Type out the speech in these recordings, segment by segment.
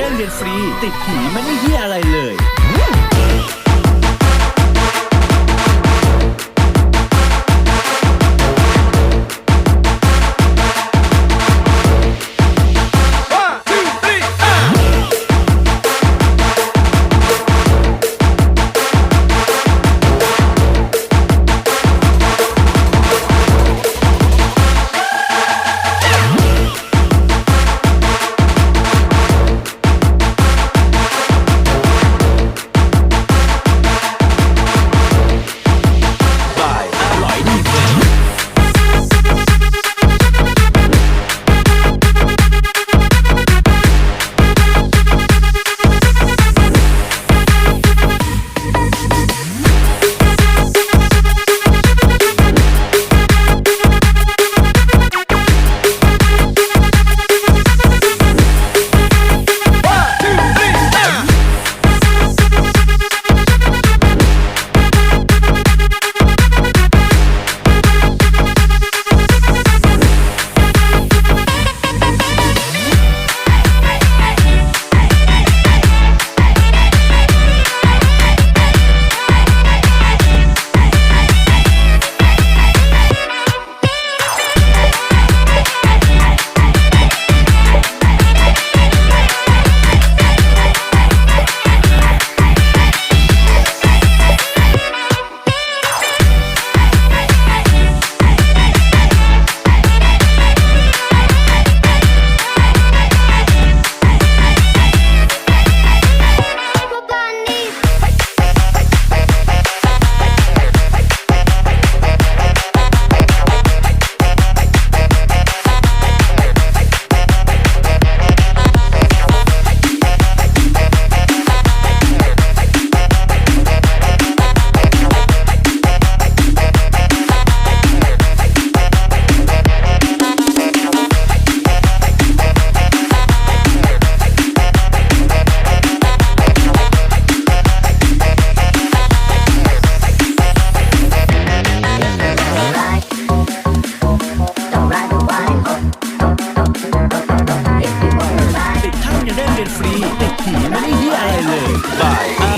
ได้เรียนฟรี ติดผีไม่ได้เฮียอะไรเลย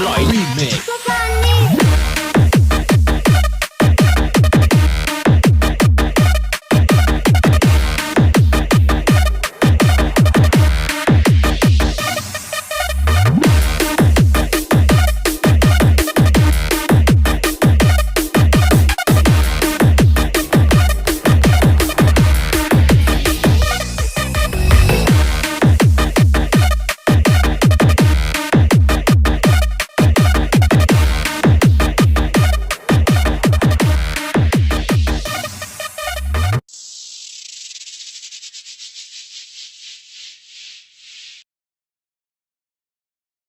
Light Remix.